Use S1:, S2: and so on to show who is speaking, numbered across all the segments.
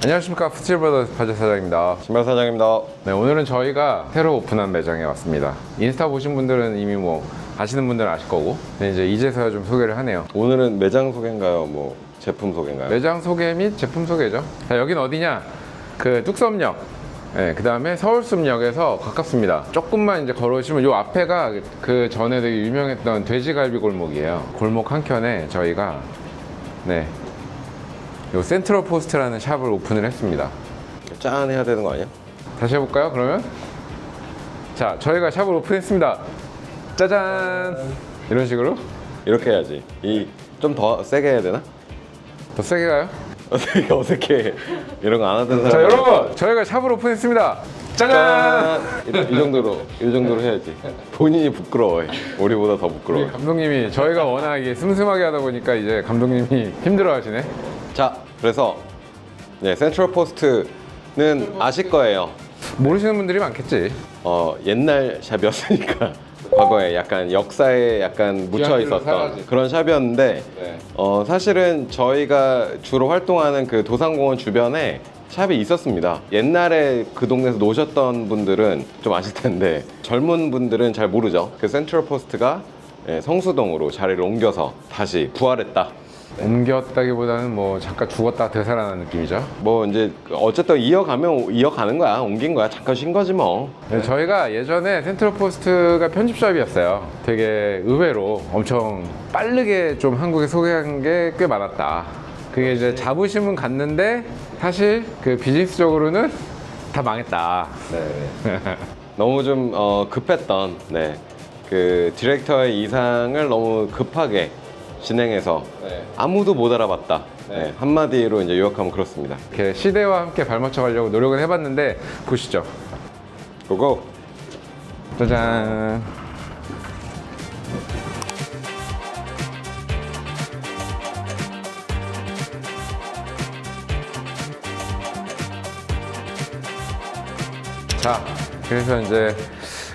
S1: 안녕하십니까 푸치브라더스 바제 사장입니다.
S2: 신발 사장입니다.
S1: 네, 오늘은 저희가 새로 오픈한 매장에 왔습니다. 인스타 보신 분들은 이미 뭐 아시는 분들은 아실 거고, 근데 이제 이제서야 좀 소개를 하네요.
S2: 오늘은 매장 소개인가요? 뭐 제품 소개인가요?
S1: 매장 소개 및 제품 소개죠. 자, 여긴 어디냐? 그 뚝섬역. 네, 그 다음에 서울숲역에서 가깝습니다. 조금만 이제 걸어오시면 요 앞에가 그 전에 되게 유명했던 돼지갈비 골목이에요. 골목 한 켠에 저희가 네, 요 센트럴 포스트라는 샵을 오픈을 했습니다.
S2: 짠 해야 되는 거 아니야?
S1: 다시 해볼까요? 그러면 자 저희가 샵을 오픈했습니다. 짜잔 이런 식으로
S2: 이렇게 해야지. 이 좀 더 세게 해야 되나?
S1: 더 세게 가요?
S2: 어색해 어색해. 이런 거 안 하던 사람.
S1: 자 여러분 저희가 샵을 오픈했습니다. 짜잔
S2: 짠! 이, 이 정도로 이 정도로 해야지. 본인이 부끄러워해. 우리보다 더 부끄러워.
S1: 감독님이 저희가 워낙 이게 슴슴하게 하다 보니까 이제 감독님이 힘들어 하시네.
S2: 자, 그래서 네 센트럴 포스트는 아실 거예요.
S1: 모르시는 분들이 많겠지.
S2: 어 옛날 샵이었으니까 과거에 약간 역사에 약간 묻혀 있었던. 그런 샵이었는데
S1: 네.
S2: 어 사실은 저희가 주로 활동하는 그 도산공원 주변에 샵이 있었습니다. 옛날에 그 동네에서 노셨던 분들은 좀 아실 텐데 젊은 분들은 잘 모르죠. 그 센트럴 포스트가 예, 성수동으로 자리를 옮겨서 다시 부활했다.
S1: 옮겼다기보다는 뭐 잠깐 죽었다 되살아난 느낌이죠.
S2: 뭐 이제 어쨌든 이어가면 이어가는 거야, 옮긴 거야, 잠깐 쉰 거지 뭐.
S1: 네, 저희가 예전에 센트럴 포스트가 편집샵이었어요. 되게 의외로 엄청 빠르게 좀 한국에 소개한 게 꽤 많았다. 그게 이제 자부심은 갔는데 사실 그 비즈니스적으로는 다 망했다.
S2: 네. 너무 좀 어, 급했던 네. 그 디렉터의 이상을 너무 급하게 진행해서
S1: 네.
S2: 아무도 못 알아봤다.
S1: 네.
S2: 네, 한마디로 이제 요약하면 그렇습니다.
S1: 이렇게 시대와 함께 발맞춰 가려고 노력은 해봤는데 보시죠.
S2: 고고.
S1: 짜잔. 자, 그래서 이제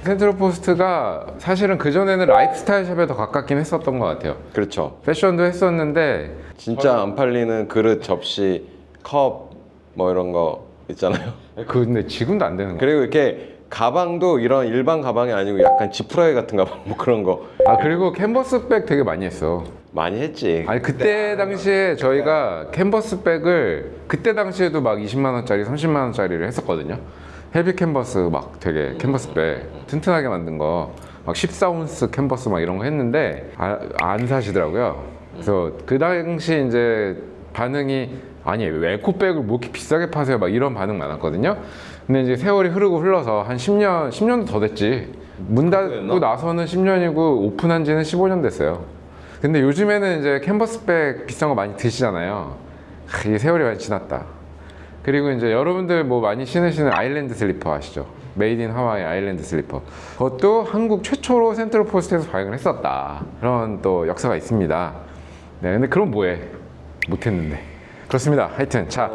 S1: 센트럴 포스트가 사실은 그전에는 라이프스타일 샵에 더 가깝긴 했었던 것 같아요.
S2: 그렇죠.
S1: 패션도 했었는데
S2: 진짜 안 팔리는 그릇, 접시, 컵 뭐 이런 거 있잖아요.
S1: 그 근데 지금도 안 되는 거예요.
S2: 그리고 이렇게 가방도 이런 일반 가방이 아니고 약간 지푸라기 같은 가방 뭐 그런 거
S1: 아 그리고 캔버스백 되게 많이 했어.
S2: 많이 했지.
S1: 아니 그때 당시에 저희가 캔버스백을 그때 당시에도 막 20만 원짜리, 30만 원짜리를 했었거든요. 헤비 캔버스 막 되게 캔버스백 튼튼하게 만든 거 막 14온스 캔버스 막 이런 거 했는데 아, 안 사시더라고요. 그래서 그 당시 이제 반응이 아니 왜 에코백을 뭐 이렇게 비싸게 파세요? 막 이런 반응 많았거든요. 근데 이제 세월이 흐르고 흘러서 한 10년, 10년도 더 됐지. 문 닫고? 나서는 10년이고 오픈한 지는 15년 됐어요. 근데 요즘에는 이제 캔버스백 비싼 거 많이 드시잖아요. 하, 이게 세월이 많이 지났다. 그리고 이제 여러분들 뭐 많이 신으시는 아일랜드 슬리퍼 아시죠? 메이드 인 하와이 아일랜드 슬리퍼. 그것도 한국 최초로 센트럴 포스트에서 발행을 했었다. 그런 또 역사가 있습니다. 네, 근데 그럼 뭐해? 못했는데. 그렇습니다. 하여튼 자,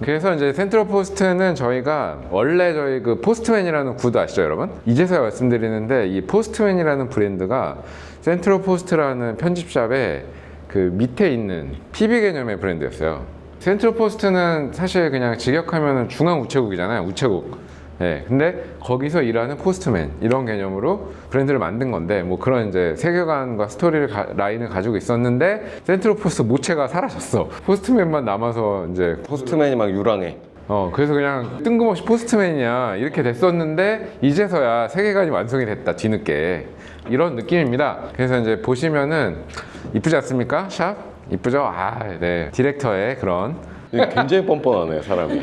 S1: 그래서 이제 센트럴 포스트는 저희가 원래 저희 그 포스트맨이라는 구도 아시죠, 여러분? 이제서야 말씀드리는데 이 포스트맨이라는 브랜드가 센트럴 포스트라는 편집샵에 그 밑에 있는 PB 개념의 브랜드였어요. 센트럴 포스트는 사실 그냥 직역하면 중앙 우체국이잖아요, 우체국. 예, 근데 거기서 일하는 포스트맨 이런 개념으로 브랜드를 만든 건데 뭐 그런 이제 세계관과 스토리를 가- 라인을 가지고 있었는데 센트럴 포스트 모체가 사라졌어. 포스트맨만 남아서 이제
S2: 포스트맨이 막 유랑해.
S1: 어 그래서 그냥 뜬금없이 포스트맨이야 이렇게 됐었는데 이제서야 세계관이 완성이 됐다 뒤늦게 이런 느낌입니다. 그래서 이제 보시면은 이쁘지 않습니까? 샵 이쁘죠? 아 네 디렉터의 그런
S2: 굉장히 뻔뻔하네 사람이.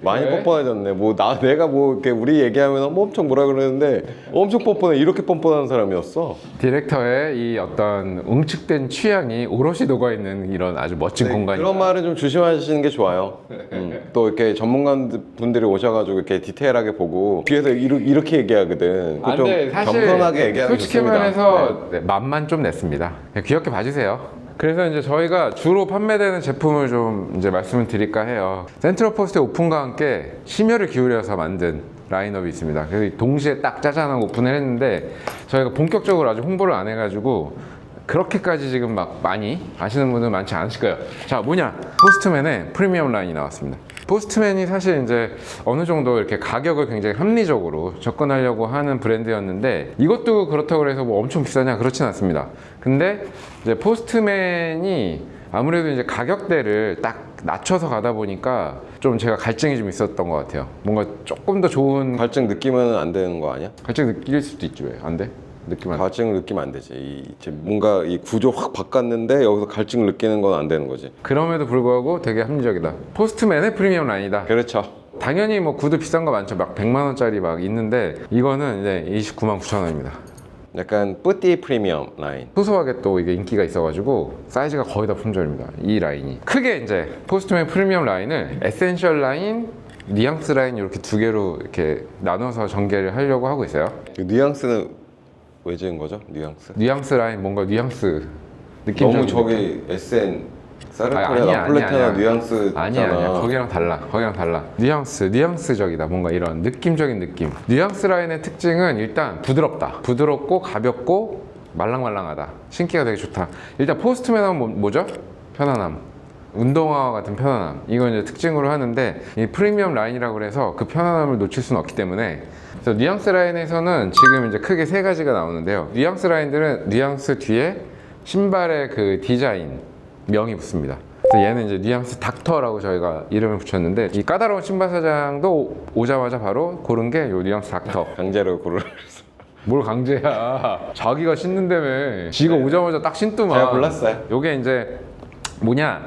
S2: 많이
S1: 왜?
S2: 뻔뻔해졌네. 뭐 나 내가 뭐 이렇게 우리 얘기하면 뭐 엄청 뭐라 그러는데 엄청 뻔뻔해. 이렇게 뻔뻔한 사람이었어.
S1: 디렉터의 이 어떤 응축된 취향이 오롯이 녹아 있는 이런 아주 멋진 공간이
S2: 네, 그런 말은 좀 조심하시는 게 좋아요. 음, 또 이렇게 전문가 분들이 오셔가지고 이렇게 디테일하게 보고 뒤에서 이르, 이렇게 얘기하거든. 그거 좀 겸손하게 얘기하는 게
S1: 솔직히
S2: 좋습니다.
S1: 말해서 네, 맛만 좀 냈습니다. 그냥 귀엽게 봐주세요. 그래서 이제 저희가 주로 판매되는 제품을 좀 이제 말씀을 드릴까 해요. 센트럴 포스트 오픈과 함께 심혈을 기울여서 만든 라인업이 있습니다. 그래서 동시에 딱 짜잔하고 오픈을 했는데 저희가 본격적으로 아직 홍보를 안 해가지고 그렇게까지 지금 막 많이 아시는 분들 많지 않으실 거예요. 자, 뭐냐? 포스트맨의 프리미엄 라인이 나왔습니다. 포스트맨이 사실 이제 어느 정도 이렇게 가격을 굉장히 합리적으로 접근하려고 하는 브랜드였는데 이것도 그렇다고 해서 뭐 엄청 비싸냐 그렇진 않습니다. 근데 이제 포스트맨이 아무래도 이제 가격대를 딱 낮춰서 가다 보니까 좀 제가 갈증이 좀 있었던 것 같아요. 뭔가 조금 더 좋은
S2: 갈증 느끼면 안 되는 거 아니야?
S1: 갈증 느낄 수도 있지 왜? 안 돼? 느낌 안 돼?
S2: 갈증을 느끼면 안 되지. 이, 이제 뭔가 이 구조 확 바꿨는데 여기서 갈증을 느끼는 건 안 되는 거지.
S1: 그럼에도 불구하고 되게 합리적이다. 포스트맨의 프리미엄 라인이다.
S2: 그렇죠.
S1: 당연히 뭐 구두 비싼 거 많죠. 막 100만 원짜리 막 있는데 이거는 이제 29만 9천 원입니다.
S2: 약간 뿌띠 프리미엄 라인.
S1: 소소하게 또 이게 인기가 있어가지고 사이즈가 거의 다 품절입니다. 이 라인이 크게 이제 포스트맨 프리미엄 라인을 에센셜 라인, 뉘앙스 라인 이렇게 두 개로 이렇게 나눠서 전개를 하려고 하고 있어요.
S2: 그 뉘앙스는 왜 지은 거죠? 뉘앙스?
S1: 뉘앙스 라인 뭔가 뉘앙스 느낌
S2: 너무 저기 SN
S1: 아니야, 아니야,
S2: 나폴레타나
S1: 아니야. 아니야 아니야. 거기랑 달라. 거기랑 달라. 뉘앙스 뉘앙스적이다 뭔가 이런 느낌적인 느낌. 뉘앙스 라인의 특징은 일단 부드럽다. 부드럽고 가볍고 말랑말랑하다. 신기가 되게 좋다. 일단 포스트맨 하면 뭐, 뭐죠? 편안함. 운동화와 같은 편안함. 이건 이제 특징으로 하는데 이 프리미엄 라인이라고 그래서 그 편안함을 놓칠 수는 없기 때문에. 그래서 뉘앙스 라인에서는 지금 이제 크게 세 가지가 나오는데요. 뉘앙스 라인들은 뉘앙스 뒤에 신발의 그 디자인 명이 붙습니다. 얘는 이제 뉘앙스 닥터라고 저희가 이름을 붙였는데 이 까다로운 신발 사장도 오- 오자마자 바로 고른 게요 뉘앙스 닥터.
S2: 강제로 고를.
S1: 뭘 강제야? 자기가 신는다며. 지가 오자마자 딱 신더만.
S2: 제가 골랐어요.
S1: 요게 이제 뭐냐?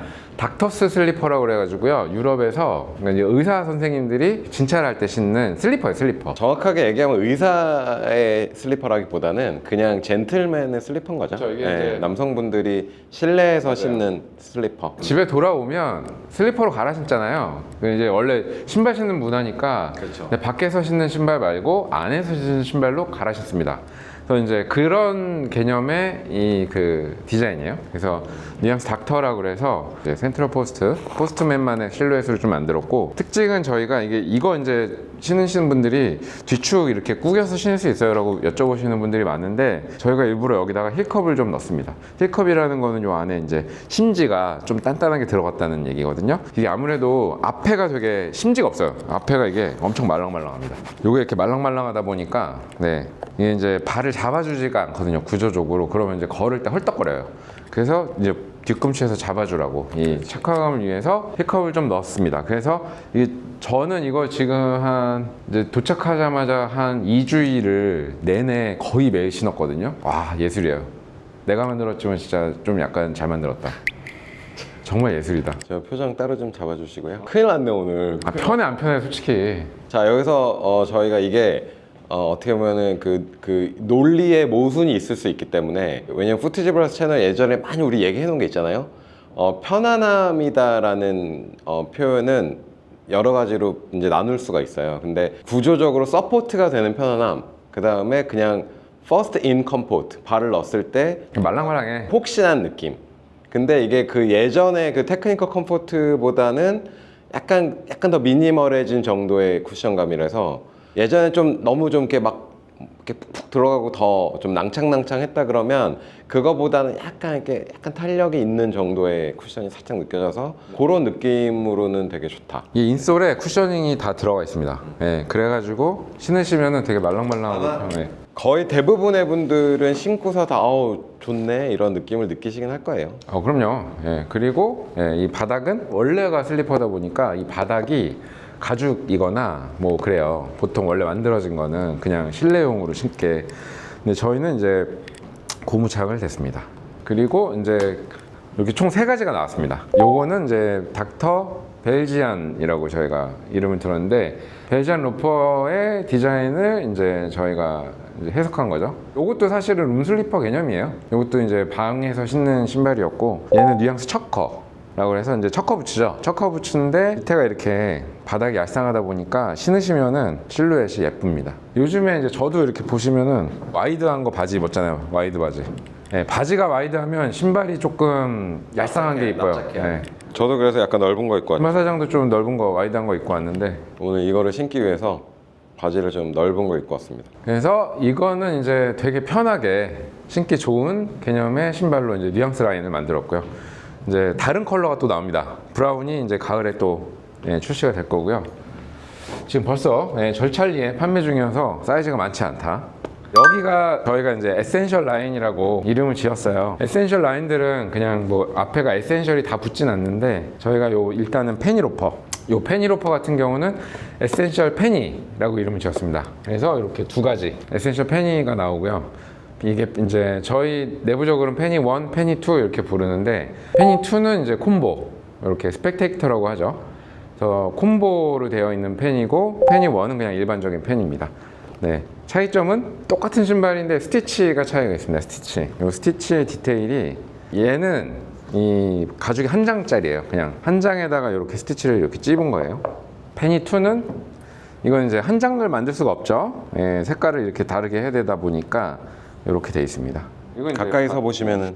S1: 닥터스 슬리퍼라고 그래가지고요. 유럽에서 그러니까 의사 선생님들이 진찰을 할때 신는 슬리퍼예요, 슬리퍼.
S2: 정확하게 얘기하면 의사의 슬리퍼라기보다는 그냥 젠틀맨의 슬리퍼인 거죠.
S1: 그렇죠, 이게
S2: 예,
S1: 이제-
S2: 남성분들이 실내에서 신는 슬리퍼.
S1: 집에 돌아오면 슬리퍼로 갈아 신잖아요. 그 이제 원래 신발 신는 문화니까
S2: 그렇죠.
S1: 근데 밖에서 신는 신발 말고 안에서 신는 신발로 갈아 신습니다. 그래서 이제 그런 개념의 이 그 디자인이에요. 그래서 뉘앙스 닥터라고 그래서 이제 센트럴 포스트, 포스트맨만의 실루엣을 좀 만들었고 특징은 저희가 이게 이거 이제 신으시는 분들이 뒤축 이렇게 구겨서 신을 수 있어요 라고 여쭤보시는 분들이 많은데 저희가 일부러 여기다가 힐컵을 좀 넣습니다. 힐컵이라는 거는 요 안에 이제 심지가 좀 단단하게 들어갔다는 얘기거든요. 이게 아무래도 앞에가 되게 심지가 없어요. 앞에가 이게 엄청 말랑말랑합니다. 요게 이렇게 말랑말랑하다 보니까 네 이게 이제 발을 잡아주지가 않거든요. 구조적으로 그러면 이제 걸을 때 헐떡거려요. 그래서 이제 뒤꿈치에서 잡아주라고 이 착화감을 위해서 힐컵을 좀 넣었습니다. 그래서 이게 저는 이거 지금 한 이제 도착하자마자 한 2주일을 내내 거의 매일 신었거든요. 와 예술이에요. 내가 만들었지만 진짜 좀 약간 잘 만들었다. 정말 예술이다.
S2: 저 표정 따로 좀 잡아주시고요. 큰일 났네 오늘.
S1: 아 편해 안 편해 솔직히.
S2: 자 여기서 어, 저희가 이게 어, 떻게 보면은 그, 그 논리의 모순이 있을 수 있기 때문에 왜냐면 푸트지브라스 채널 예전에 많이 우리 얘기해 놓은 게 있잖아요 어, 편안함이다라는 어, 표현은 여러 가지로 이제 나눌 수가 있어요 근데 구조적으로 서포트가 되는 편안함 그 다음에 그냥 first in comfort 발을 넣었을 때
S1: 말랑말랑해.
S2: 폭신한 느낌. 근데 이게 그 예전의 그 테크니컬 컴포트보다는 약간 약간 더 미니멀해진 정도의 쿠션감이라서 예전에 좀 너무 좀 이렇게 막 이렇게 푹푹 들어가고 더 좀 낭창낭창했다 그러면 그거보다는 약간 이렇게 약간 탄력이 있는 정도의 쿠션이 살짝 느껴져서 그런 느낌으로는 되게 좋다.
S1: 이 인솔에 쿠셔닝이 다 들어가 있습니다. 예, 그래가지고 신으시면은 되게 말랑말랑하고 편해.
S2: 거의 대부분의 분들은 신고서 다 아우 좋네 이런 느낌을 느끼시긴 할 거예요.
S1: 어, 그럼요. 예, 그리고 예, 이 바닥은 원래가 슬리퍼다 보니까 이 바닥이 가죽이거나 뭐 그래요. 보통 원래 만들어진 거는 그냥 실내용으로 신게. 근데 저희는 이제 고무착을 됐습니다. 그리고 이제 이렇게 총 세 가지가 나왔습니다. 요거는 이제 닥터 벨지안이라고 저희가 이름을 들었는데 벨지안 로퍼의 디자인을 이제 저희가 이제 해석한 거죠. 요것도 사실은 룸슬리퍼 개념이에요. 요것도 이제 방에서 신는 신발이었고 얘는 뉘앙스 척커. 라고 해서 이제 척커 부츠죠. 척커 부츠인데 밑에가 이렇게 바닥이 얄쌍하다 보니까 신으시면은 실루엣이 예쁩니다. 요즘에 이제 저도 이렇게 보시면은 와이드한 거 바지 입었잖아요. 와이드 바지. 예, 바지가 와이드하면 신발이 조금 얄쌍한 게 이뻐요. 예.
S2: 저도 그래서 약간 넓은 거 입고 왔죠.
S1: 신발 사장도 좀 넓은 거 와이드한 거 입고 왔는데
S2: 오늘 이거를 신기 위해서 바지를 좀 넓은 거 입고 왔습니다.
S1: 그래서 이거는 이제 되게 편하게 신기 좋은 개념의 신발로 이제 뉘앙스 라인을 만들었고요. 이제 다른 컬러가 또 나옵니다. 브라운이 이제 가을에 또 예, 출시가 될 거고요. 지금 벌써 예, 절찰리에 판매 중이어서 사이즈가 많지 않다. 여기가 저희가 이제 에센셜 라인이라고 이름을 지었어요. 에센셜 라인들은 그냥 뭐 앞에가 에센셜이 다 붙진 않는데 저희가 요 일단은 페니로퍼 요 페니로퍼 같은 경우는 에센셜 페니라고 이름을 지었습니다. 그래서 이렇게 두 가지 에센셜 페니가 나오고요. 이게 이제 저희 내부적으로는 페니 1, 페니 2 이렇게 부르는데 페니 2는 이제 콤보 이렇게 스펙테이터라고 하죠. 그래서 콤보로 되어 있는 펜이고 펜이 원은 그냥 일반적인 펜입니다. 네. 차이점은 똑같은 신발인데 스티치가 차이가 있습니다. 스티치. 이 스티치의 디테일이 얘는 이 가죽이 한 장짜리예요. 그냥 한 장에다가 이렇게 스티치를 이렇게 찝은 거예요. 페니 2는 이건 이제 한 장을 만들 수가 없죠. 예, 색깔을 이렇게 다르게 해야 되다 보니까 이렇게 돼 있습니다. 이건
S2: 가까이서 보시면은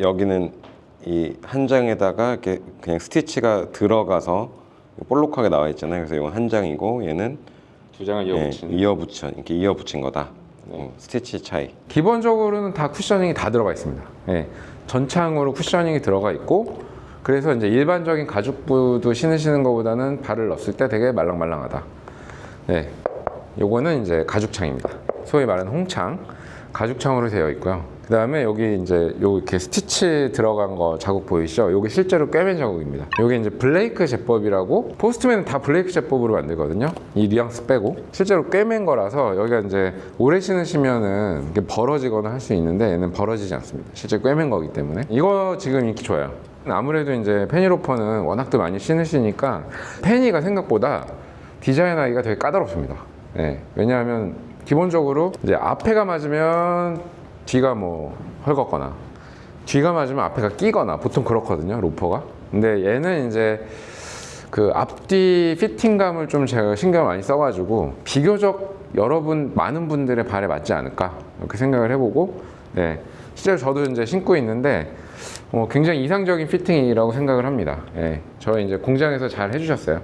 S2: 여기는 이 한 장에다가 이렇게 그냥 스티치가 들어가서 볼록하게 나와 있잖아요. 그래서 이건 한 장이고 얘는
S1: 두 장을
S2: 예,
S1: 이어붙인
S2: 이어 붙여 이렇게 이어 붙인 거다. 음, 스티치 차이.
S1: 기본적으로는 다 쿠셔닝이 다 들어가 있습니다. 예, 전창으로 쿠셔닝이 들어가 있고 그래서 이제 일반적인 가죽부도 신으시는 것보다는 발을 넣었을 때 되게 말랑말랑하다. 네, 요거는 이제 가죽창입니다. 소위 말하는 홍창 가죽창으로 되어 있고요. 그 다음에 여기 이제 요 이렇게 스티치 들어간 거 자국 보이시죠? 요게 실제로 꿰맨 자국입니다. 요게 이제 블레이크 제법이라고 포스트맨은 다 블레이크 제법으로 만들거든요. 이 뉘앙스 빼고 실제로 꿰맨 거라서 여기가 이제 오래 신으시면은 이게 벌어지거나 할 수 있는데 얘는 벌어지지 않습니다. 실제 꿰맨 거기 때문에 이거 지금 인기 좋아요. 아무래도 이제 페니로퍼는 워낙도 많이 신으시니까 페니가 생각보다 디자인하기가 되게 까다롭습니다. 네, 왜냐하면 기본적으로 이제 앞에가 맞으면 뒤가 뭐 헐겁거나 뒤가 맞으면 앞에가 끼거나 보통 그렇거든요 로퍼가. 근데 얘는 이제 그 앞뒤 피팅감을 좀 제가 신경을 많이 써가지고 비교적 여러분 많은 분들의 발에 맞지 않을까 이렇게 생각을 해보고 네 실제로 저도 이제 신고 있는데 어, 굉장히 이상적인 피팅이라고 생각을 합니다. 예, 저희 이제 공장에서 잘 해주셨어요.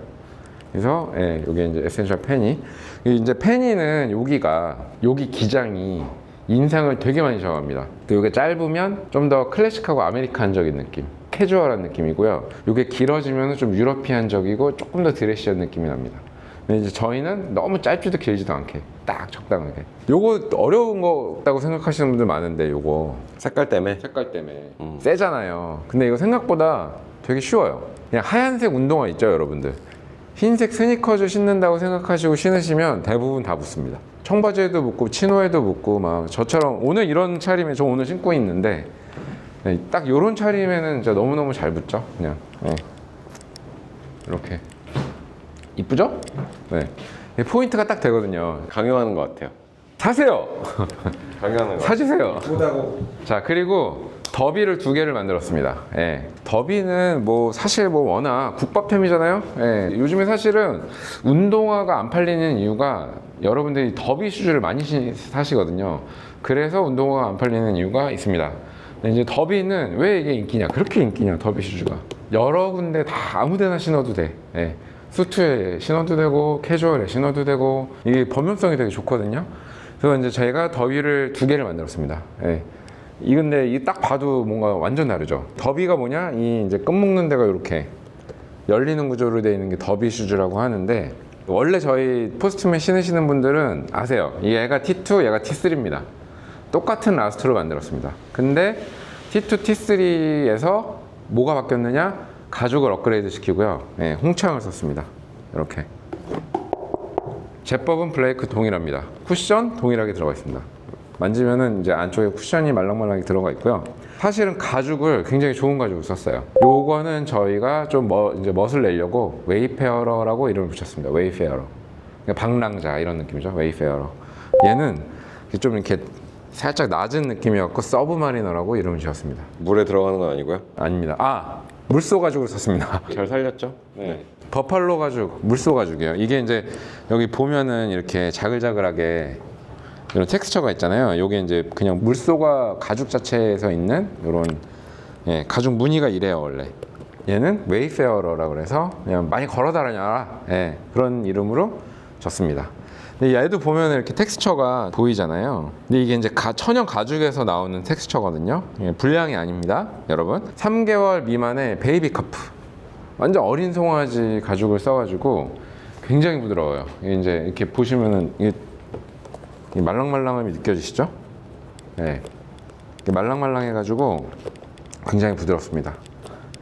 S1: 그래서 예, 이게 이제 에센셜 페니. 이 이제 페니는 여기가 여기 기장이 인상을 되게 많이. 또 이게 짧으면 좀 더 클래식하고 아메리칸적인 느낌, 캐주얼한 느낌이고요. 이게 길어지면 좀 유러피안적이고 조금 더 드레시한 느낌이 납니다. 근데 이제 저희는 너무 짧지도 길지도 않게 딱 적당하게. 요거 어려운 거다고 생각하시는 분들 많은데 요거
S2: 색깔 때문에
S1: 색깔 때문에 세잖아요. 근데 이거 생각보다 되게 쉬워요. 그냥 하얀색 운동화 있죠, 여러분들. 흰색 스니커즈 신는다고 생각하시고 신으시면 대부분 다 붙습니다. 청바지에도 붙고 치노에도 붙고 막 저처럼 오늘 이런 차림에 저 오늘 신고 있는데 네, 딱 이런 차림에는 진짜 너무너무 잘 붙죠. 그냥 네. 이렇게 이쁘죠? 네. 포인트가 딱 되거든요.
S2: 강요하는 것 같아요.
S1: 사세요.
S2: 강요하는 것
S1: 사주세요.
S2: 같아요.
S1: 자 그리고 더비를 두 개를 만들었습니다. 예. 더비는 뭐 사실 뭐 워낙 국밥템이잖아요. 예. 요즘에 사실은 운동화가 안 팔리는 이유가 여러분들이 더비 슈즈를 많이 시- 사시거든요. 그래서 운동화가 안 팔리는 이유가 있습니다. 이제 더비는 왜 이게 인기냐? 그렇게 인기냐? 더비 슈즈가 여러 군데 다 아무데나 신어도 돼. 예. 수트에 신어도 되고 캐주얼에 신어도 되고 이게 범용성이 되게 좋거든요. 그래서 이제 저희가 더비를 두 개를 만들었습니다. 예. 이 근데 이 딱 봐도 뭔가 완전 다르죠. 더비가 뭐냐? 이 이제 끈 묶는 데가 이렇게 열리는 구조로 되어 있는 게 더비 슈즈라고 하는데 원래 저희 포스트맨 신으시는 분들은 아세요. 이 얘가 T2, 얘가 T3입니다. 똑같은 라스트로 만들었습니다. 근데 T2, T3에서 뭐가 바뀌었느냐? 가죽을 업그레이드 시키고요. 예, 홍창을 썼습니다. 이렇게. 제법은 블레이크 동일합니다. 쿠션 동일하게 들어가 있습니다. 만지면은 이제 안쪽에 쿠션이 말랑말랑하게 들어가 있고요. 사실은 가죽을 굉장히 좋은 가죽을 썼어요. 요거는 저희가 좀 뭐, 이제 멋을 내려고 웨이페어러라고 이름을 붙였습니다. 웨이페어러. 그러니까 방랑자 이런 느낌이죠. 웨이페어러. 얘는 좀 이렇게 살짝 낮은 느낌이었고 서브마리너라고 이름을 지었습니다.
S2: 물에 들어가는 건 아니고요.
S1: 아닙니다. 아 물소 가죽을 썼습니다.
S2: 잘 살렸죠? 네.
S1: 버팔로 가죽, 물소 가죽이에요. 이게 이제 여기 보면은 이렇게 자글자글하게 이런 텍스처가 있잖아요. 요게 이제 그냥 물소가 가죽 자체에서 있는 이런 예, 가죽 무늬가 이래요 원래. 얘는 웨이페어러라 그래서 그냥 많이 걸어 다녀라 예, 그런 이름으로 졌습니다. 근데 얘도 보면 이렇게 텍스처가 보이잖아요. 근데 이게 이제 가- 천연 가죽에서 나오는 텍스처거든요. 예, 불량이 아닙니다, 여러분. 3개월 미만의 베이비 커프. 완전 어린 송아지 가죽을 써가지고 굉장히 부드러워요. 이게 이제 이렇게 보시면은 이 말랑말랑함이 느껴지시죠? 네. 이게 말랑말랑해가지고 굉장히 부드럽습니다.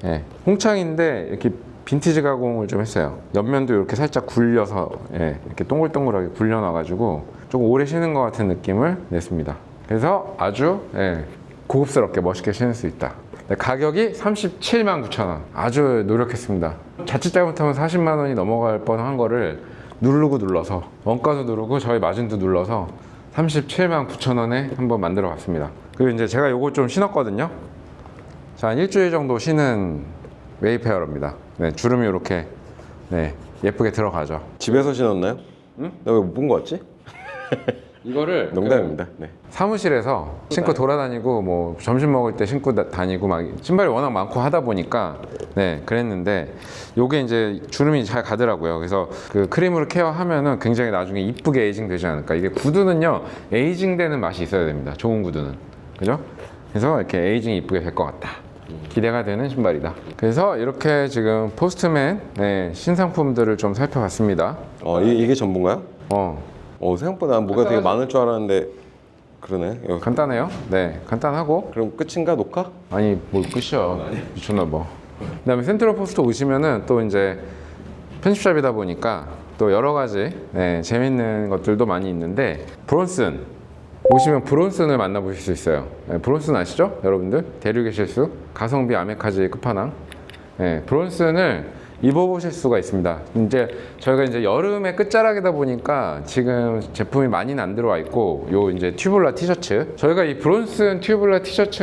S1: 예. 홍창인데 이렇게 빈티지 가공을 좀 했어요. 옆면도 이렇게 살짝 굴려서 예, 이렇게 동글동글하게 굴려놔가지고 조금 오래 신은 것 같은 느낌을 냈습니다. 그래서 아주 예, 고급스럽게 멋있게 신을 수 있다. 네, 가격이 37만 9천 원. 아주 노력했습니다. 자칫 잘못하면 40만 원이 넘어갈 뻔한 거를 누르고 눌러서 원가도 누르고 저희 마진도 눌러서 37만 9천 원에 한번 만들어 봤습니다. 그리고 이제 제가 요거 좀 신었거든요. 자, 한 일주일 정도 쉬는 웨이페어입니다. 네, 주름이 이렇게 네, 예쁘게 들어가죠.
S2: 집에서 신었나요? 응? 나 왜 못 본 거 같지?
S1: 이거를
S2: 농담입니다. 네.
S1: 사무실에서 신고 돌아다니고 뭐 점심 먹을 때 신고 다- 다니고 막 신발이 워낙 많고 하다 보니까 네 그랬는데 요게 이제 주름이 잘 가더라고요. 그래서 그 크림으로 케어하면은 굉장히 나중에 이쁘게 에이징 되지 않을까. 이게 구두는요 에이징 되는 맛이 있어야 됩니다. 좋은 구두는. 그죠? 그래서 이렇게 에이징이 이쁘게 될 것 같다. 기대가 되는 신발이다. 그래서 이렇게 지금 포스트맨 네, 신상품들을 좀 살펴봤습니다.
S2: 어, 이, 이게 전부인가요?
S1: 어
S2: 어, 생각보다 뭐가 되게 많을 줄 알았는데 그러네. 이거
S1: 간단해요? 네 간단하고.
S2: 그럼 끝인가 녹화?
S1: 아니 뭘 끝이야. 미쳤나 봐. 그다음에 센트럴 포스트 오시면은 또 이제 편집샵이다 보니까 또 여러 가지 네, 재밌는 것들도 많이 있는데 브론슨. 오시면 브론슨을 만나보실 수 있어요. 네, 브론슨 아시죠? 여러분들? 대륙의 실수. 가성비 아메카지의 끝판왕. 네, 브론슨을 입어보실 수가 있습니다. 이제 저희가 이제 여름의 끝자락이다 보니까 지금 제품이 많이는 안 들어와 있고 요 이제 튜블라 티셔츠 저희가 이 브론슨 튜블라 티셔츠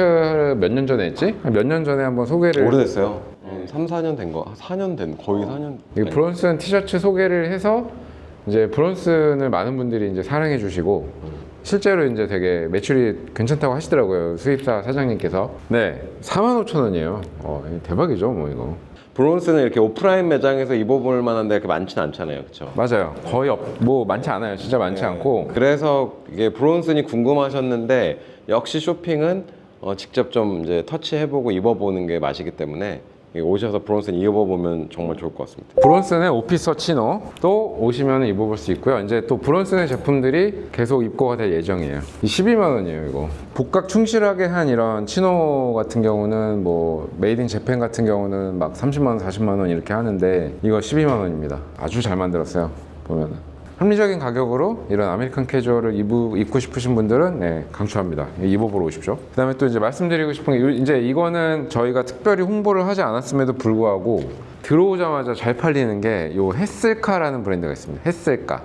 S1: 몇년 전에 했지? 몇 년 전에 한번 소개를
S2: 오래됐어요. 음, 3, 4년 된 거. 4년 된 거의 4년.
S1: 이 브론슨 티셔츠 소개를 해서 이제 브론슨을 많은 분들이 이제 사랑해 주시고 실제로 이제 되게 매출이 괜찮다고 하시더라고요 수입사 사장님께서 네 4만 5천 원이에요 어, 대박이죠 뭐 이거
S2: 브론스는 이렇게 오프라인 매장에서 입어볼 만한데 그렇게 많지는 않잖아요. 그렇죠?
S1: 맞아요 거의 없, 뭐 많지 않아요 진짜 많지 않고
S2: 그래서 이게 브론슨이 궁금하셨는데 역시 쇼핑은 어, 직접 좀 이제 터치해보고 입어보는 게 맛이기 때문에 오셔서 브론슨 입어보면 정말 좋을 것 같습니다.
S1: 브론슨의 오피서 치노 또 오시면 입어볼 수 있고요. 이제 또 브론슨의 제품들이 계속 입고가 될 예정이에요. 이 12만 원이에요, 이거. 복각 충실하게 한 이런 치노 같은 경우는 뭐 메이드 인 재팬 같은 경우는 막 30만 원, 40만 원 이렇게 하는데 이거 12만 원입니다. 아주 잘 만들었어요. 보면은. 합리적인 가격으로 이런 아메리칸 캐주얼을 입고, 입고 싶으신 분들은 네, 강추합니다. 입어보러 오십시오. 그 다음에 또 이제 말씀드리고 싶은 게 요- 이제 이거는 저희가 특별히 홍보를 하지 않았음에도 불구하고 들어오자마자 잘 팔리는 게 요 햇셀카라는 브랜드가 있습니다. 햇셀카.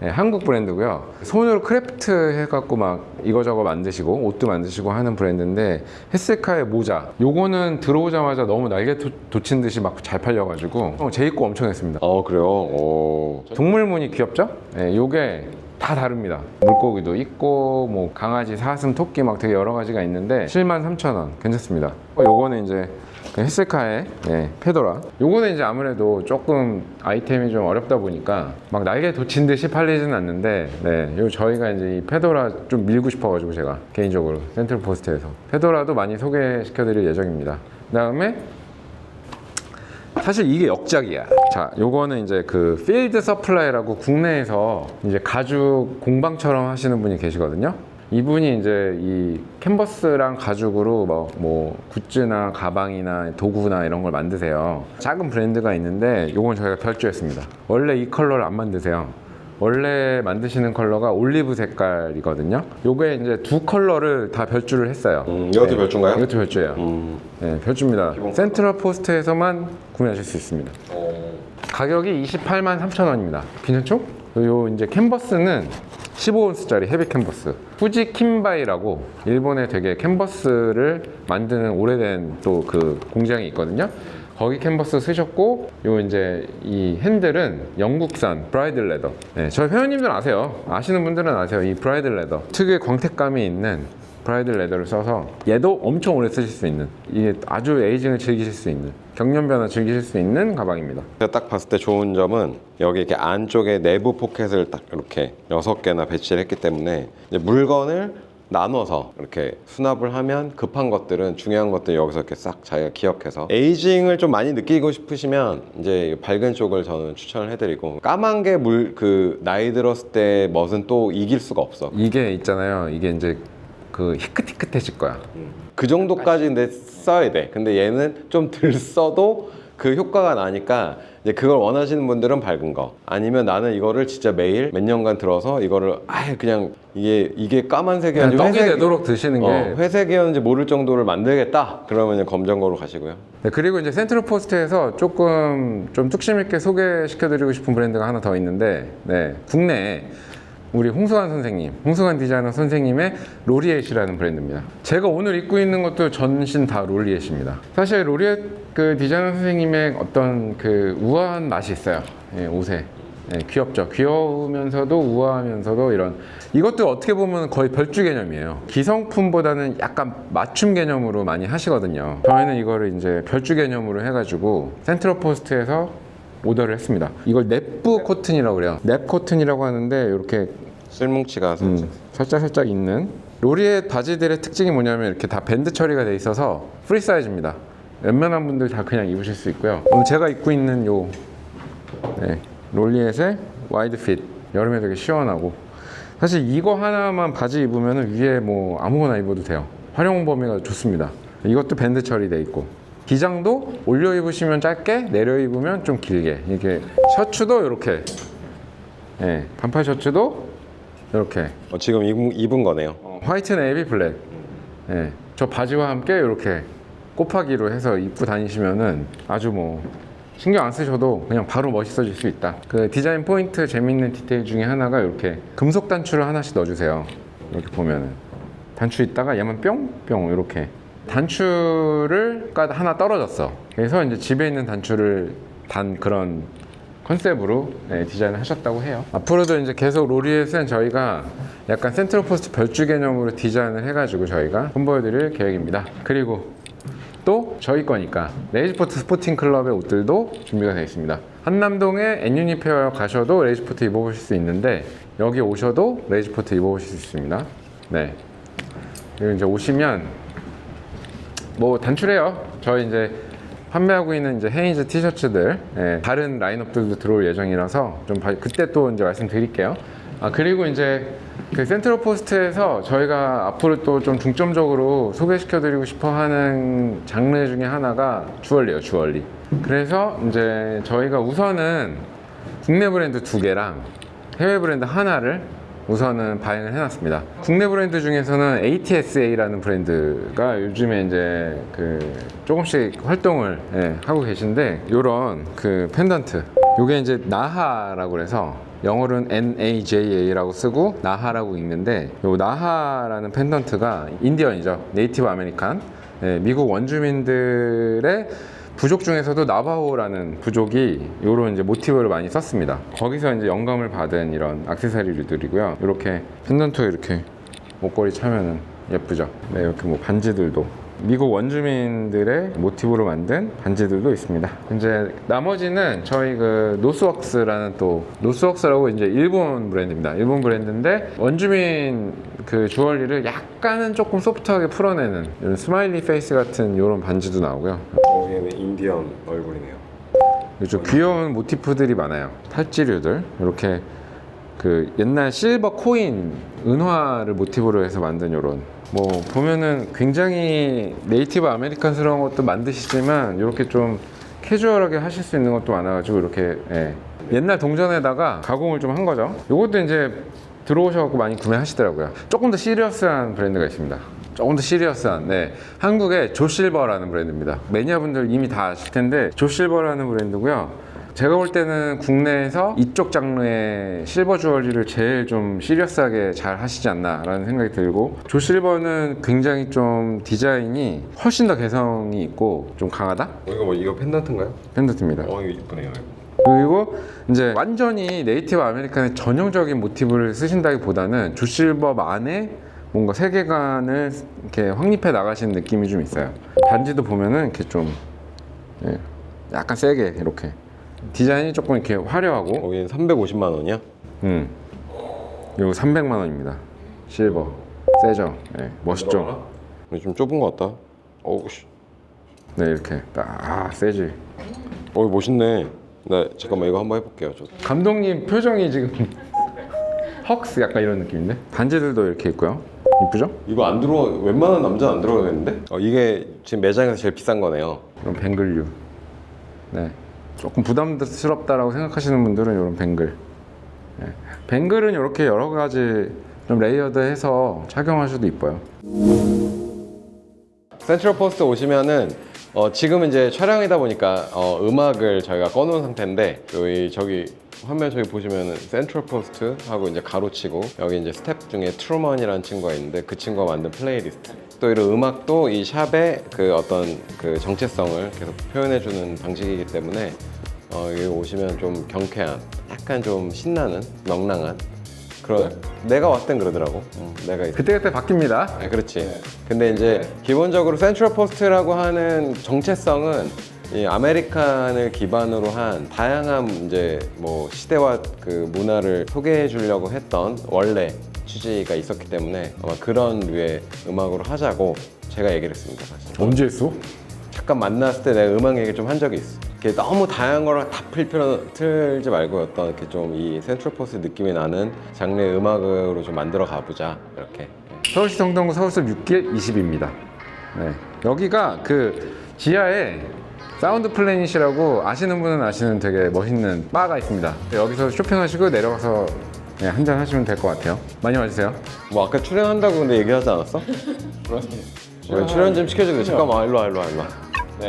S1: 네, 한국 브랜드고요. 손으로 크래프트 해갖고 막 이거저거 만드시고 옷도 만드시고 하는 브랜드인데 햇셀카의 모자. 요거는 들어오자마자 너무 날개 도- 돋친 듯이 막 잘 팔려가지고 어, 제 입고 엄청 했습니다.
S2: 어 그래요? 어,
S1: 동물무늬 귀엽죠? 네, 요게 다 다릅니다. 물고기도 있고 뭐 강아지, 사슴, 토끼 막 되게 여러 가지가 있는데 73,000원 괜찮습니다. 어, 요거는 이제 그 헬스카의 네, 페도라. 요거는 이제 아무래도 조금 아이템이 좀 어렵다 보니까 막 날개 돋친 듯이 팔리진 않는데 네, 요 저희가 이제 이 페도라 좀 밀고 싶어가지고 제가 개인적으로 센트럴 포스트에서 페도라도 많이 소개시켜드릴 예정입니다. 그 다음에 사실 이게 역작이야. 자, 요거는 이제 그 필드 서플라이라고 국내에서 이제 가죽 공방처럼 하시는 분이 계시거든요. 이분이 이제 이 캔버스랑 가죽으로 뭐, 뭐 굿즈나 가방이나 도구나 이런 걸 만드세요. 작은 브랜드가 있는데 요건 저희가 별주했습니다. 원래 이 컬러를 안 만드세요. 원래 만드시는 컬러가 올리브 색깔이거든요. 요게 이제 두 컬러를 다 별주를 했어요.
S2: 음, 이것도 별주인가요?
S1: 이것도 별주예요.
S2: 음,
S1: 네, 별주입니다. 센트럴 포스트에서만 구매하실 수 있습니다. 가격이 28만 3천 원입니다. 괜찮죠? 요 이제 캔버스는 15온스짜리 헤비 캔버스. 후지 킨바이라고 일본에 되게 캔버스를 만드는 오래된 또 그 공장이 있거든요. 거기 캔버스 쓰셨고 요 이제 이 핸들은 영국산 브라이들 레더. 네, 저희 회원님들 아세요. 아시는 분들은 아세요. 이 브라이들 레더. 특유의 광택감이 있는 브라이들 레더를 써서 얘도 엄청 오래 쓰실 수 있는 이게 아주 에이징을 즐기실 수 있는 경련 변화 즐기실 수 있는 가방입니다.
S2: 제가 딱 봤을 때 좋은 점은 여기 이렇게 안쪽에 내부 포켓을 딱 이렇게 여섯 개나 배치를 했기 때문에 물건을 나눠서 이렇게 수납을 하면 급한 것들은 중요한 것들 여기서 이렇게 싹 자기가 기억해서 에이징을 좀 많이 느끼고 싶으시면 이제 밝은 쪽을 저는 추천을 해드리고 까만 게 물 그 나이 들었을 때 멋은 또 이길 수가 없어.
S1: 이게 있잖아요. 이게 이제 그 희끗희끗해질 거야.
S2: 그 정도까지 근데 써야 돼. 근데 얘는 좀 덜 써도 그 효과가 나니까 이제 그걸 원하시는 분들은 밝은 거. 아니면 나는 이거를 진짜 매일 몇 년간 들어서 이거를 아예 그냥 이게 이게
S1: 그냥
S2: 까만색이었는지
S1: 떡이
S2: 회색
S1: 되도록 드시는 게.
S2: 어, 회색이었는지 모를 정도를 만들겠다. 그러면 이제 검정거로 가시고요.
S1: 네, 그리고 이제 센트럴 포스트에서 조금 좀 뚝심 있게 소개시켜드리고 싶은 브랜드가 하나 더 있는데, 네, 국내에 우리 홍수환 선생님, 홍수환 디자이너 선생님의 로리엣이라는 브랜드입니다. 제가 오늘 입고 있는 것도 전신 다 로리엣입니다. 사실 로리엣 그 디자이너 선생님의 어떤 그 우아한 맛이 있어요. 예, 옷에. 예, 귀엽죠. 귀여우면서도 우아하면서도 이런 이것도 어떻게 보면 거의 별주 개념이에요. 기성품보다는 약간 맞춤 개념으로 많이 하시거든요. 저희는 이거를 이제 별주 개념으로 해가지고 센트럴 포스트에서 오더를 했습니다. 이걸 넵부 코튼이라고 그래요. 넵 코튼이라고 하는데 이렇게
S2: 쓸뭉치가 살짝
S1: 음, 살짝 살짝 있는 로리의 바지들의 특징이 뭐냐면 이렇게 다 밴드 처리가 돼 있어서 프리 사이즈입니다. 웬만한 분들 다 그냥 입으실 수 있고요. 오늘 제가 입고 있는 요 네, 롤리엣의 와이드 핏 여름에 되게 시원하고 사실 이거 하나만 바지 입으면 위에 뭐 아무거나 입어도 돼요. 활용 범위가 좋습니다. 이것도 밴드 처리돼 있고 기장도 올려 입으시면 짧게 내려 입으면 좀 길게 이렇게 셔츠도 이렇게 예, 반팔 셔츠도 이렇게
S2: 어, 지금 입은, 입은 거네요.
S1: 화이트 네이비 블랙. 예. 저 바지와 함께 이렇게 곱하기로 해서 입고 다니시면은 아주 뭐 신경 안 쓰셔도 그냥 바로 멋있어질 수 있다. 그 디자인 포인트 재밌는 디테일 중에 하나가 이렇게 금속 단추를 하나씩 넣어주세요. 이렇게 보면은 단추 있다가 얘만 뿅뿅 이렇게 단추를 가 하나 떨어졌어. 그래서 이제 집에 있는 단추를 단 그런 컨셉으로 네, 디자인을 하셨다고 해요. 앞으로도 이제 계속 로리엣은 저희가 약간 센트럴 포스트 별주 개념으로 디자인을 해가지고 저희가 선보여드릴 계획입니다. 그리고 또 저희 거니까 레이즈포트 스포팅 클럽의 옷들도 준비가 되어 있습니다. 한남동에 엔유니페어 가셔도 레이즈포트 입어보실 수 있는데 여기 오셔도 레이즈포트 입어보실 수 있습니다. 네. 그리고 이제 오시면 뭐 단출해요. 저희 이제 판매하고 있는 이제 헤인즈 티셔츠들 예, 다른 라인업들도 들어올 예정이라서 좀 봐- 그때 또 이제 말씀드릴게요. 아 그리고 이제 그 센트럴 포스트에서 저희가 앞으로 또 좀 중점적으로 소개시켜드리고 싶어하는 장르 중에 하나가 주얼리예요, 주얼리. 그래서 이제 저희가 우선은 국내 브랜드 두 개랑 해외 브랜드 하나를 우선은 발행을 해놨습니다. 국내 브랜드 중에서는 ATSA라는 브랜드가 요즘에 이제 그 조금씩 활동을 예, 하고 계신데 요런 그 펜던트 요게 이제 나하라고 그래서 영어로는 NAJA라고 쓰고 나하라고 읽는데 요 나하라는 펜던트가 인디언이죠. 네이티브 아메리칸 예, 미국 원주민들의 부족 중에서도 나바호라는 부족이 이런 이제 모티브를 많이 썼습니다. 거기서 이제 영감을 받은 이런 액세서리들이고요. 이렇게 펜던트 이렇게 목걸이 차면은 예쁘죠. 네, 이렇게 뭐 반지들도 미국 원주민들의 모티브로 만든 반지들도 있습니다. 이제 나머지는 저희 그 노스웍스라는 또 노스웍스라고 이제 일본 브랜드입니다. 일본 브랜드인데 원주민 그 주얼리를 약간은 조금 소프트하게 풀어내는 이런 스마일리 페이스 같은 이런 반지도 나오고요.
S2: 어, 얘는 인디언 얼굴이네요.
S1: 좀 귀여운 모티프들이 많아요. 팔찌류들 이렇게 그 옛날 실버 코인 은화를 모티브로 해서 만든 요런 뭐 보면은 굉장히 네이티브 아메리칸스러운 것도 만드시지만 이렇게 좀 캐주얼하게 하실 수 있는 것도 많아가지고 이렇게 예. 옛날 동전에다가 가공을 좀 한 거죠. 요것도 이제 들어오셔갖고 많이 구매하시더라고요. 조금 더 시리어스한 브랜드가 있습니다. 조금 더 시리어스한 네. 한국의 조실버라는 브랜드입니다. 매니아분들 이미 다 아실 텐데 조실버라는 브랜드고요. 제가 볼 때는 국내에서 이쪽 장르의 실버 주얼리를 제일 좀 시리어스하게 잘 하시지 않나라는 생각이 들고 조실버는 굉장히 좀 디자인이 훨씬 더 개성이 있고 좀 강하다?
S2: 어, 이거 뭐 이거 펜던트인가요?
S1: 펜던트입니다.
S2: 어 이거 이쁘네요.
S1: 그리고 이제 완전히 네이티브 아메리칸의 전형적인 모티브를 쓰신다기보다는 조실버만의 뭔가 세계관을 이렇게 확립해 나가시는 느낌이 좀 있어요. 반지도 보면은 이렇게 좀 예, 약간 세게 이렇게 디자인이 조금 이렇게 화려하고
S2: 어, 얘는 350만 원이야?
S1: 음. 이거 300만 원입니다. 실버. 세죠. 네, 멋있죠.
S2: 근데 좀 좁은 것 같다. 어우 씨.
S1: 네 이렇게 딱 아, 세지.
S2: 어 멋있네. 나 잠깐만 이거 한번 해볼게요. 저.
S1: 감독님 표정이 지금 헉스 약간 이런 느낌인데 반지들도 이렇게 있고요. 이쁘죠?
S2: 이거 안 들어 웬만한 남자는 안 들어가겠는데? 어, 이게 지금 매장에서 제일 비싼 거네요.
S1: 이런 뱅글류. 네. 조금 부담스럽다라고 생각하시는 분들은 이런 뱅글. 네. 뱅글은 이렇게 여러 가지 좀 레이어드해서 착용하셔도 이뻐요.
S2: 센트럴 포스트 오시면은 어, 지금 이제 촬영이다 보니까 어, 음악을 저희가 꺼놓은 상태인데 여기 저기 화면 저기 보시면은 센트럴 포스트 하고 이제 가로치고 여기 이제 스텝 중에 트루먼이라는 친구가 있는데 그 친구가 만든 플레이리스트. 또 이런 음악도 이 샵의 그 어떤 그 정체성을 계속 표현해주는 방식이기 때문에 어, 여기 오시면 좀 경쾌한 약간 좀 신나는 명랑한 그런 내가 왔던 그러더라고. 응, 내가 있-
S1: 그때그때 바뀝니다.
S2: 아, 그렇지. 근데 이제 기본적으로 센트럴 포스트라고 하는 정체성은 이 아메리칸을 기반으로 한 다양한 이제 뭐 시대와 그 문화를 소개해 주려고 했던 원래 취지가 있었기 때문에 아마 그런 류의 음악으로 하자고 제가 얘기를 했습니다. 사실.
S1: 언제 했어?
S2: 잠깐 만났을 때 내가 음악 얘기 좀한 적이 있어. 이렇게 너무 다양한 걸다풀 필요 틀지 말고 어떤 이렇게 좀 이 센트럴 포스트 느낌이 나는 장르의 음악으로 좀 만들어 가보자 이렇게. 예.
S1: 서울시 성동구 서울숲 6길 20입니다. 네. 여기가 그 지하에 사운드 플래닛이라고 아시는 분은 아시는 되게 멋있는 바가 있습니다. 여기서 쇼핑하시고 내려가서 네, 한잔 하시면 될 것 같아요. 많이 와주세요.
S2: 뭐 아까 출연한다고 근데 얘기하지 않았어? 왜 출연 좀 시켜주세요. 잠깐만 일로 와 일로 와 일로 와.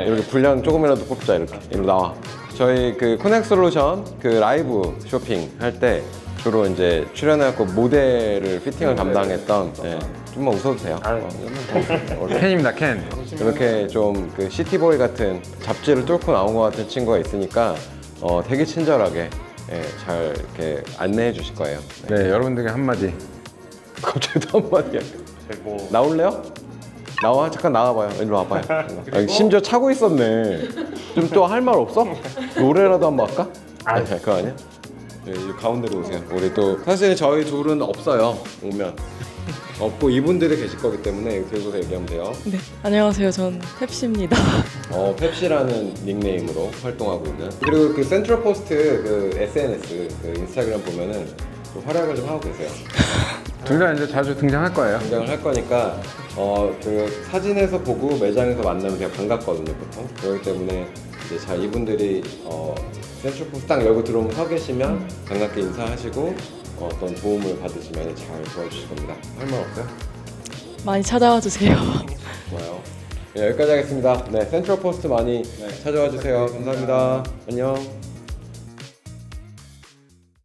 S2: 이렇게 분량 조금이라도 뽑자 이렇게 일로 나와. 저희 그 코넥 솔루션 그 라이브 쇼핑 할 때 주로 이제 출연해갖고 모델을 피팅을 담당했던 예. 좀만 웃어도 돼요. 어,
S1: 캔입니다, 캔.
S2: 이렇게 좀 그 시티보이 같은 잡지를 뚫고 나온 것 같은 친구가 있으니까 어, 되게 친절하게 예, 잘 이렇게 안내해 주실 거예요. 네.
S1: 네, 여러분들께 한마디.
S2: 갑자기 또 한마디야. 나올래요? 나와 잠깐 나와봐요. 일로 와봐요. 아니, 심지어 차고 있었네. 좀 또 할 말 없어? 노래라도 한번 할까? 아, 그거 아니야? 네, 이 가운데로 오세요. 우리 또 사실 저희 둘은 없어요. 오면 없고 이분들이 계실 거기 때문에 들고서 얘기하면 돼요.
S3: 네, 안녕하세요. 전 펩시입니다.
S2: 어, 펩시라는 닉네임으로 활동하고 있는 그리고 그 센트럴 포스트 그 SNS 그 인스타그램 보면은 좀 활약을 좀 하고 계세요.
S1: 둘다 이제 자주 등장할 거예요.
S2: 등장을 할 거니까 어 그 사진에서 보고 매장에서 만나면 되게 반갑거든요 보통 그렇기 때문에 이제 잘 이분들이 어 센트럴 포스트 딱 열고 들어오면 서 계시면 반갑게 인사하시고 어, 어떤 도움을 받으시면 잘 도와주실 겁니다. 할 말 없어요?
S3: 많이 찾아와 주세요.
S2: 좋아요. 네, 여기까지 하겠습니다. 네 센트럴 포스트 많이 찾아와 주세요. 감사합니다. 안녕